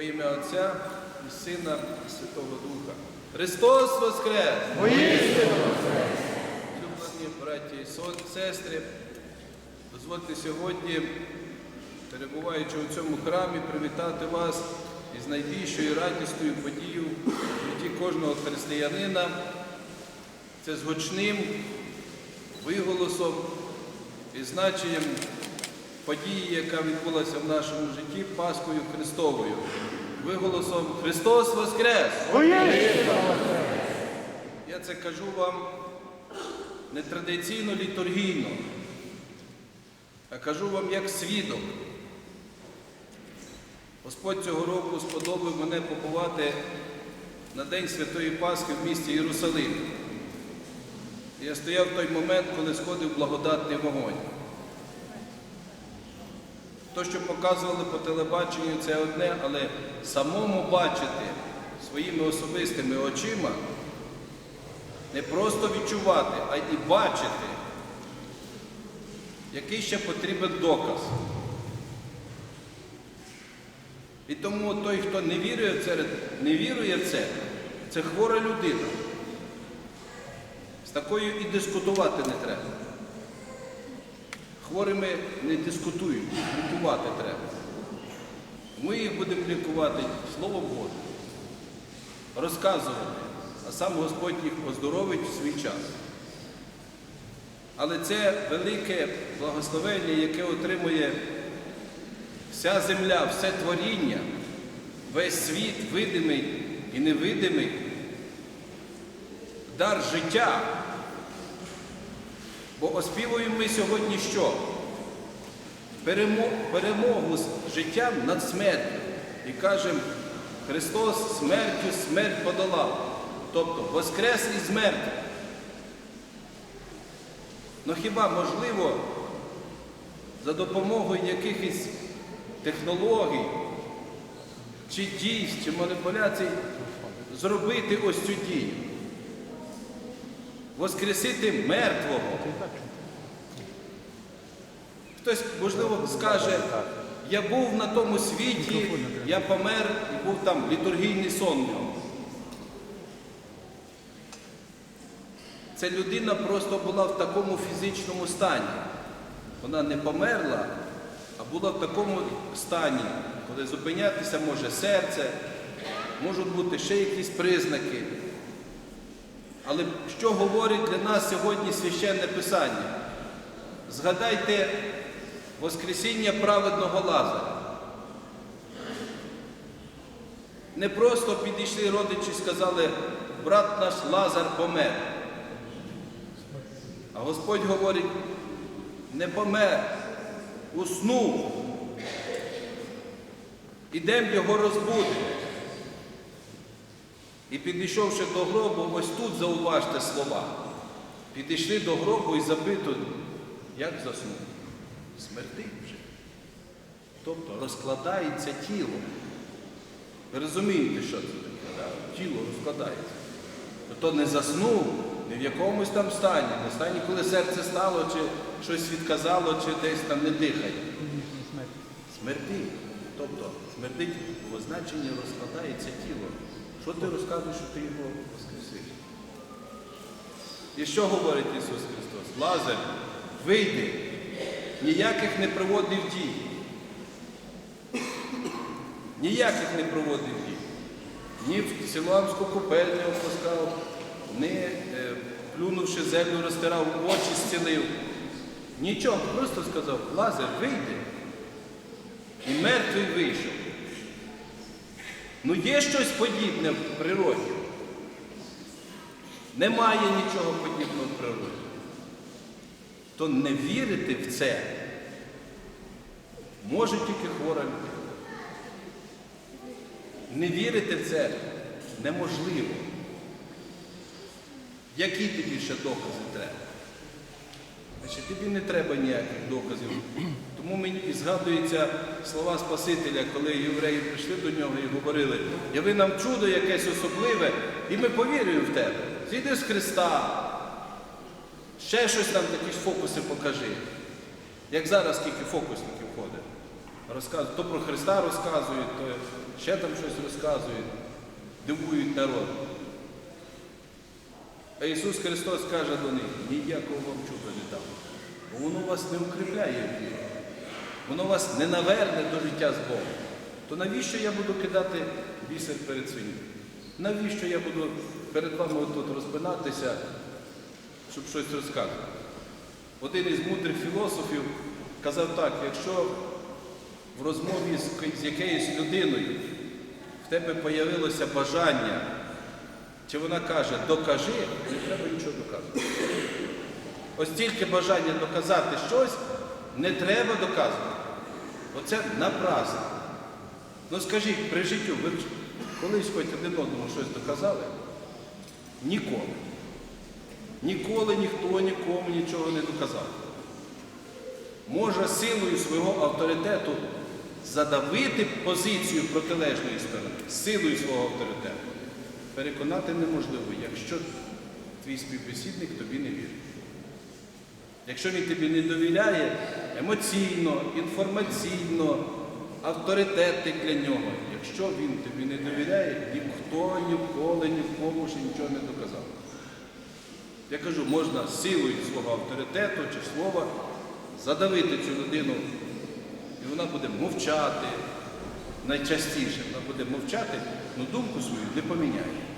Во ім'я Отця і Сина і Святого Духа. Христос Воскрес! Улюблені браті і сестри, дозвольте сьогодні, перебуваючи у цьому храмі, привітати вас із найбільшою радісною подією в житті кожного християнина. Це з гучним виголосом і значенням події, яка відбулася в нашому житті Паскою Христовою. Виголосом Христос Воскрес! Я це кажу вам не традиційно літургійно, а кажу вам як свідок. Господь цього року сподобав мене побувати на День Святої Пасхи в місті Єрусалим. Я стояв в той момент, коли сходив благодатний вогонь. То, що показували по телебаченню, це одне, але самому бачити своїми особистими очима, не просто відчувати, а й бачити, який ще потрібен доказ. І тому той, хто не вірує в це, не вірує в це, це хвора людина. З такою і дискутувати не треба. Хворими не дискутують, лікувати треба. Ми їх будемо лікувати Словом Божим, розказувати, а сам Господь їх оздоровить в свій час. Але це велике благословення, яке отримує вся земля, все творіння, весь світ, видимий і невидимий, дар життя. Бо оспівуємо ми сьогодні що? Перемогу з життям над смертю. І кажемо, Христос смертю смерть подолав. Тобто воскрес із смерті. Ну хіба можливо за допомогою якихось технологій, чи дій, чи маніпуляцій зробити ось цю дію? Воскресити мертвого. Хтось, можливо, скаже, я був на тому світі, я помер і був там літургійний сон. Ця людина просто була в такому фізичному стані. Вона не померла, а була в такому стані, коли зупинятися може серце, можуть бути ще якісь признаки. Але що говорить для нас сьогодні священне Писання? Згадайте Воскресіння праведного Лазаря. Не просто підійшли родичі і сказали, брат наш Лазар помер. А Господь говорить, не помер, уснув. Ідемо його розбудимо. І підійшовши до гробу, ось тут зауважте слова. Підійшли до гробу і запитують, як заснув? Смертив вже. Тобто розкладається тіло. Ви розумієте, що це таке? Да? Тіло розкладається. То не заснув не в якомусь там стані, не в стані, коли серце стало, чи щось відказало, чи десь там не дихає. Смертить. Тобто смертить в означенні розкладається тіло. Що ти розказуєш, що ти його воскресиш? І що говорить Ісус Христос? Лазар, вийди, ніяких не проводив дій. Ніяких не проводив дій. Ні в Силуамську купельню опускав, ні е, плюнувши землю, розтирав, очі зцілив. Нічого, просто сказав, Лазар, вийди. І мертвий вийшов. Ну є щось подібне в природі. Немає нічого подібного в природі. То не вірити в це може тільки хвора людина. Не вірити в це неможливо. Які тобі ще докази треба? Значить, тобі не треба ніяких доказів. Тому мені згадуються слова Спасителя, коли євреї прийшли до нього і говорили, яви нам чудо якесь особливе, і ми повірюємо в тебе. Зійди з Христа, ще щось нам якісь фокуси покажи. Як зараз скільки фокусників ходить. то про Христа розказують, то ще там щось розказують, дивують народ. А Ісус Христос каже до них, ніякого вам чуда не дам. Бо воно вас не укріпляє в вірі. Воно вас не наверне до життя з Богом. То навіщо я буду кидати бісер перед свиньми? Навіщо я буду перед вами тут розпинатися, щоб щось розказувати? Один із мудрих філософів казав так, якщо в розмові з, якоюсь людиною в тебе появилося бажання, чи вона каже докажи, не треба нічого доказувати. Ось тільки бажання доказати щось, не треба доказувати. Оце напрасно. Ну скажіть, при життю, ви колись хоч один одному щось доказали? Ніколи. Ніколи ніхто нікому нічого не доказав. Може силою свого авторитету задавити позицію протилежної сторони, силою свого авторитету. Переконати неможливо, якщо твій співбесідник тобі не вірить. Якщо він тобі не довіряє емоційно, інформаційно, авторитетний для нього, якщо він тобі не довіряє, ніхто ніколи нікому ще нічого не доказав. Я кажу, можна силою свого авторитету чи слова задавити цю людину, і вона буде мовчати найчастіше. Вона буде мовчати, але думку свою не поміняє.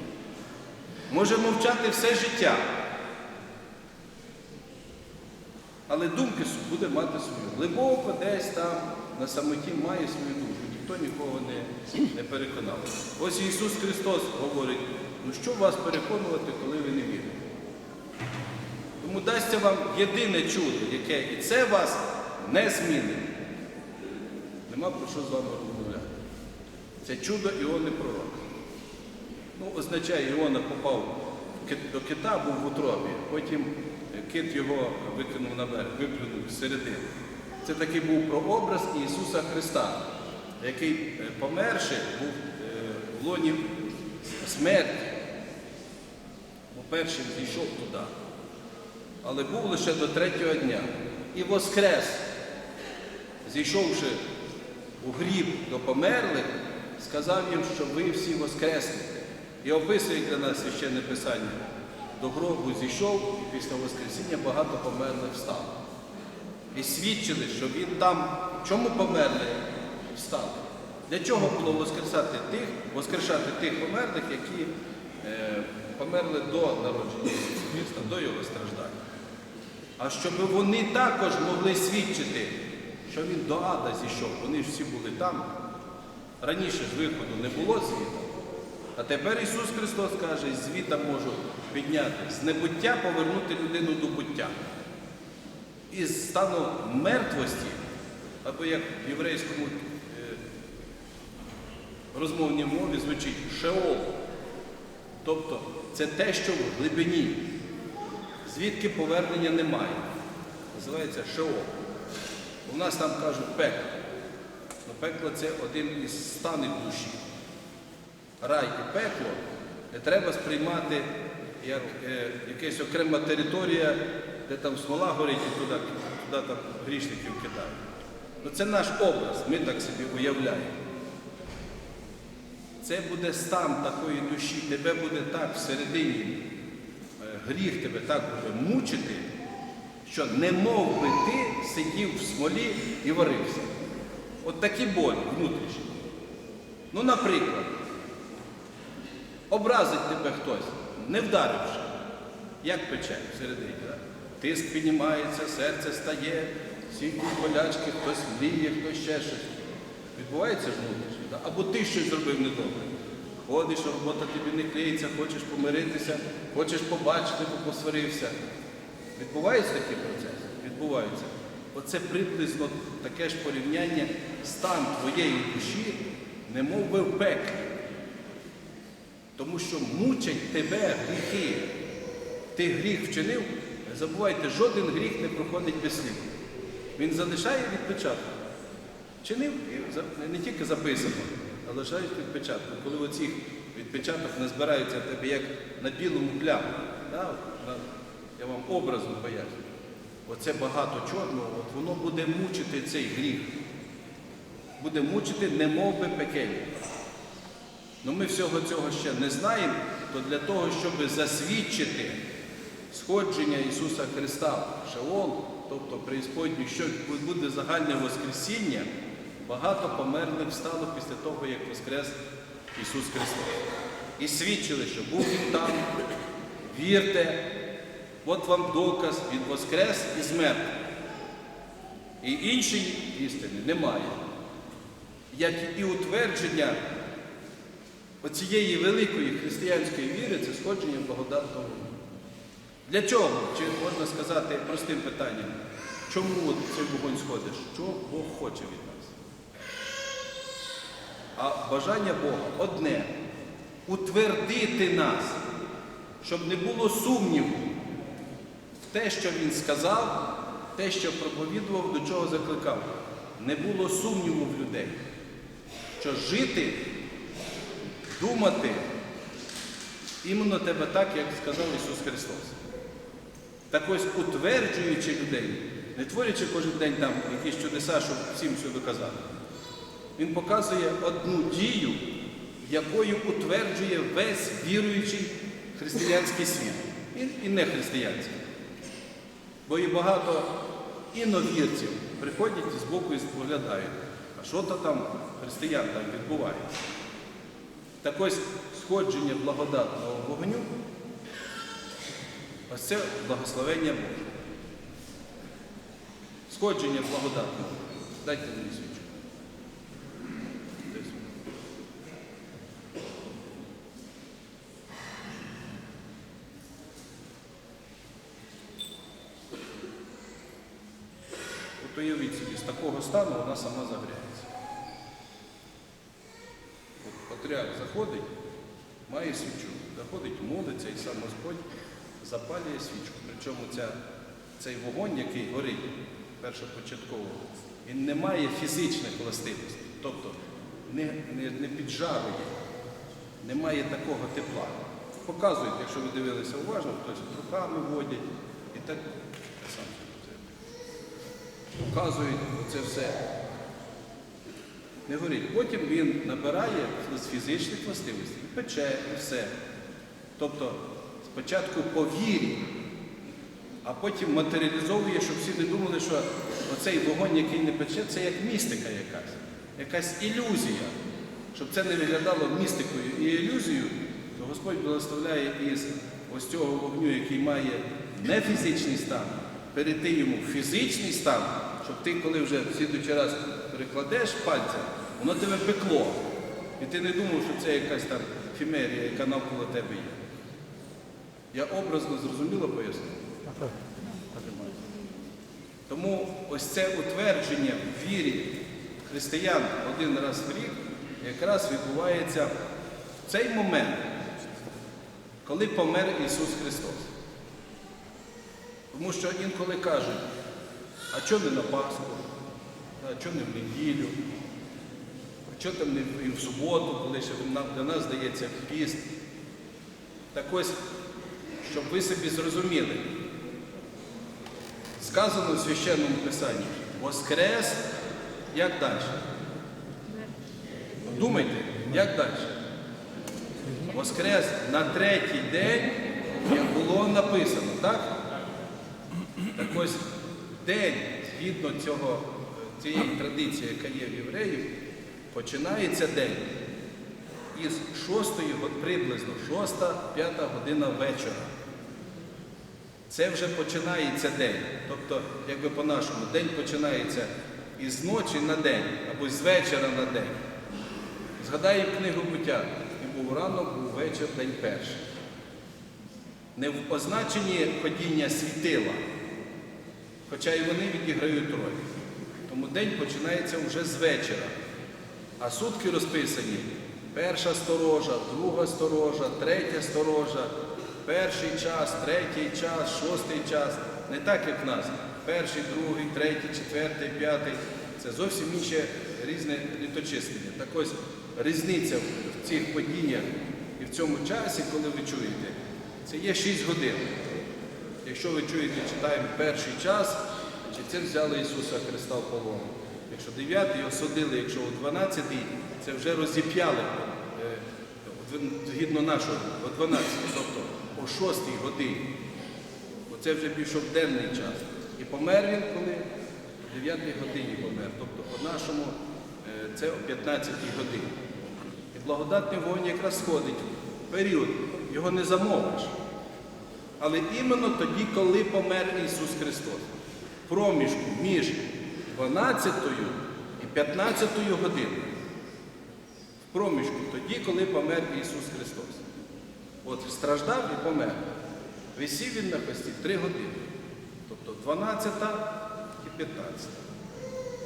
Може мовчати все життя, але думки буде мати свою. Глибоко десь там на самоті має свою думку. Ніхто нікого не, не переконав. Ось Ісус Христос говорить, ну що вас переконувати, коли ви не вірите? Тому дасться вам єдине чудо, яке і це вас не змінить. Нема про що з вами розмовляти. Це чудо Іони пророк. Ну, означає, Іона попав до кита, був в утробі, потім кит його викинув на берег, виплюнув всередину. Це такий був прообраз Ісуса Христа, який, е, померши, був е, в лоні смерті. Бо першим зійшов туди але був лише до третього дня. І воскрес, зійшовши у гріб до померлих, сказав їм, що ви всі воскреснете. І описує для нас священне писання. До зійшов, і після Воскресіння багато померлих встало. І свідчили, що він там, чому померли, встали. Для чого було воскресати тих, воскрешати тих померлих, які е, померли до народження Христа, до Його страждання. А щоб вони також могли свідчити, що він до ада зійшов, вони ж всі були там. Раніше ж виходу не було звіта. А тепер Ісус Христос каже, звіта можу підняти, з небуття повернути людину до буття. Із стану мертвості, або як в єврейському е, розмовній мові звучить шеол. Тобто це те, що в глибині, звідки повернення немає. Називається шеол. У нас там кажуть пекло. Пекло це один із станів душі. Рай і пекло не треба сприймати як е, якась окрема територія, де там смола горить і туди, туди там грішників кидають. Ну, це наш образ, ми так собі уявляємо. Це буде стан такої душі, тебе буде так всередині, е, гріх тебе так буде мучити, що не мов би ти сидів в смолі і варився. От такі болі внутрішні. Ну, наприклад, образить тебе хтось, не вдаривши, як пече всередині. Тиск піднімається, серце стає, всі болячки, хтось мріє, хтось ще щось. Відбувається ж внутрішньо. Або ти щось зробив недобре. Ходиш, робота тобі не клеїться, хочеш помиритися, хочеш побачити, бо посварився. Відбуваються такі процеси? Відбуваються. Оце приблизно таке ж порівняння стан твоєї душі, не мов би в пеклі. Тому що мучать тебе гріхи. Ти гріх вчинив, забувайте, жоден гріх не проходить без сліду. Він залишає відпечаток. Чинив і не тільки записано, а лишають відпечаток. Коли оці відпечаток назбираються в тебе як на білому пляму. Да? Я вам образно пояснюю. Оце багато чорного, от воно буде мучити цей гріх. буде мучити немов би пекельно. Ну ми всього цього ще не знаємо, то для того, щоб засвідчити сходження Ісуса Христа в Шеол, тобто преісподню, що буде загальне Воскресіння, багато померлих встало після того, як Воскрес Ісус Христос. І свідчили, що був Він там, вірте, от вам доказ, Він Воскрес і змертв. І іншої істини немає. Як і утвердження оцієї великої християнської віри це сходження благодатного. Для чого? Чи можна сказати простим питанням, чому цей вогонь сходиш? Що Бог хоче від нас? А бажання Бога одне утвердити нас, щоб не було сумніву в те, що Він сказав, те, що проповідував, до чого закликав. Не було сумніву в людей, що жити думати іменно тебе так, як сказав Ісус Христос. Так ось утверджуючи людей, не творячи кожен день там якісь чудеса, щоб всім все доказати. Він показує одну дію, якою утверджує весь віруючий християнський світ. І, і не християнський. Бо і багато іновірців приходять і збоку і споглядають, а що то там християн там відбувається. Так ось сходження благодатного вогню, ось це благословення Боже. Сходження благодатного. Дайте мені свічку. От уявіть собі, з такого стану вона сама загоряється. От заходить, має свічу, заходить, молиться і сам Господь запалює свічку. Причому ця, цей вогонь, який горить першопочатково, він не має фізичних властивостей, тобто не, не, не піджарує, не має такого тепла. Показують, якщо ви дивилися уважно, хтось руками водять і так показують це все. Не горить. Потім він набирає з фізичних властивостей, пече і все. Тобто спочатку по вірі, а потім матеріалізовує, щоб всі не думали, що оцей вогонь, який не пече, це як містика якась, якась ілюзія. Щоб це не виглядало містикою і ілюзією, то Господь благословляє із ось цього вогню, який має не фізичний стан, перейти йому в фізичний стан, щоб ти, коли вже в слідуючий раз прикладеш пальця, воно тебе пекло. І ти не думав, що це якась там фімерія, яка навколо тебе є. Я образно зрозуміло пояснив. Тому ось це утвердження в вірі християн один раз в рік якраз відбувається в цей момент, коли помер Ісус Христос. Тому що інколи кажуть, а чого не на Пасху, чого не в неділю, чого там не в- суботу, коли ще для нас здається піст. Так ось, щоб ви собі зрозуміли, сказано в священному писанні, Воскрес, як далі? Думайте, як далі? Воскрес на третій день, як було написано, так? Так ось день, згідно цього, цієї традиції, яка є в євреїв, починається день із 6 приблизно 6-5 година вечора. Це вже починається день. Тобто, якби по-нашому, день починається із ночі на день або з вечора на день. Згадаємо книгу буття. І був ранок, був вечір, день перший. Не в означенні ходіння світила, хоча і вони відіграють роль. Тому день починається вже з вечора. А сутки розписані перша сторожа, друга сторожа, третя сторожа, перший час, третій час, шостий час. Не так, як в нас. Перший, другий, третій, четвертий, п'ятий. Це зовсім інше різне літочислення. Так ось різниця в цих подіях і в цьому часі, коли ви чуєте, це є 6 годин. Якщо ви чуєте, читаємо перший час, чи це взяли Ісуса Христа в полон. Якщо 9 осудили, якщо о 12 це вже розіп'яли е, згідно нашого, о 12, тобто о 6 годині. Оце вже пішов денний час. І помер він коли? О 9 годині помер. Тобто по нашому е, це о 15 годині. І благодатний вогонь якраз сходить в період, його не замовиш. Але іменно тоді, коли помер Ісус Христос. Проміжку між 12 і 15 годиною. В проміжку тоді, коли помер Ісус Христос. От страждав і помер. Висів він на хресті 3 години. Тобто 12 і 15.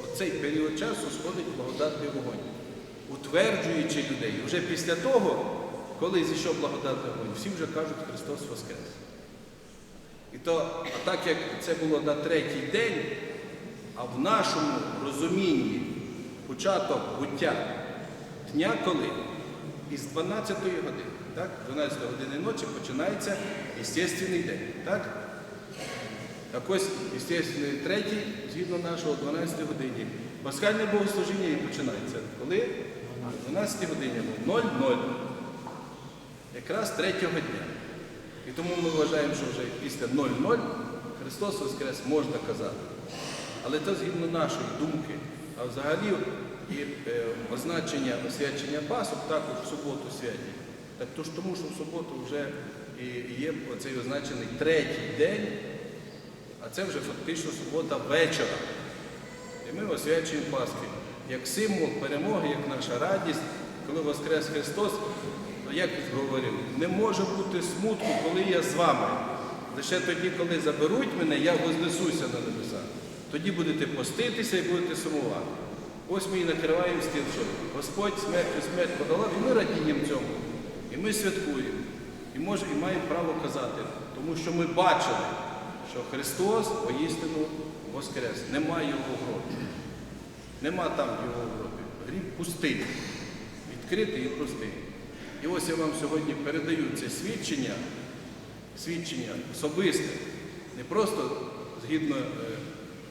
Оцей період часу сходить благодатний вогонь, утверджуючи людей. Вже після того, коли зійшов благодатний вогонь, всі вже кажуть Христос Воскрес. То, а так як це було на третій день, а в нашому розумінні початок буття дня коли? Із 12 години. Так? 12 години ночі починається естественний день. Так? Так ось, естественний третій, згідно нашого, 12 годині. Пасхальне богослужіння і починається. Коли? О 12 годині 0-0. Якраз третього дня. І тому ми вважаємо, що вже після 0-0 Христос Воскрес можна казати. Але це згідно нашої думки. А взагалі і е, означення освячення Пасок також в суботу святі. Так то ж тому, що в суботу вже є оцей означений третій день, а це вже фактично субота вечора. І ми освячуємо Пасхи як символ перемоги, як наша радість, коли Воскрес Христос, як говорив, не може бути смутку, коли я з вами. Лише тоді, коли заберуть мене, я вознесуся на небеса. Тоді будете поститися і будете сумувати. Ось ми і накриваємо стіл, що Господь смертю смерть подолав, і ми радіємо цьому. І ми святкуємо. І, може, і маємо право казати, тому що ми бачили, що Христос воістину воскрес. Немає його гробу. Нема там його гробі. Гріб пустий, відкритий і пустий. І ось я вам сьогодні передаю це свідчення, свідчення особисте, не просто згідно е,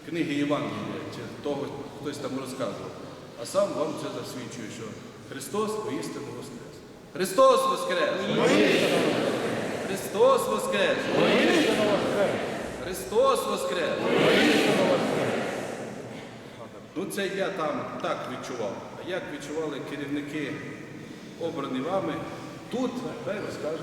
книги Євангелія чи того, хтось там розказував, а сам вам це засвідчую, що Христос воістину воскрес. Христос воскрес! Христос воскрес! Христос воскрес! Ну це я там так відчував. А як відчували керівники, обрані вами, тут, хай розкажуть.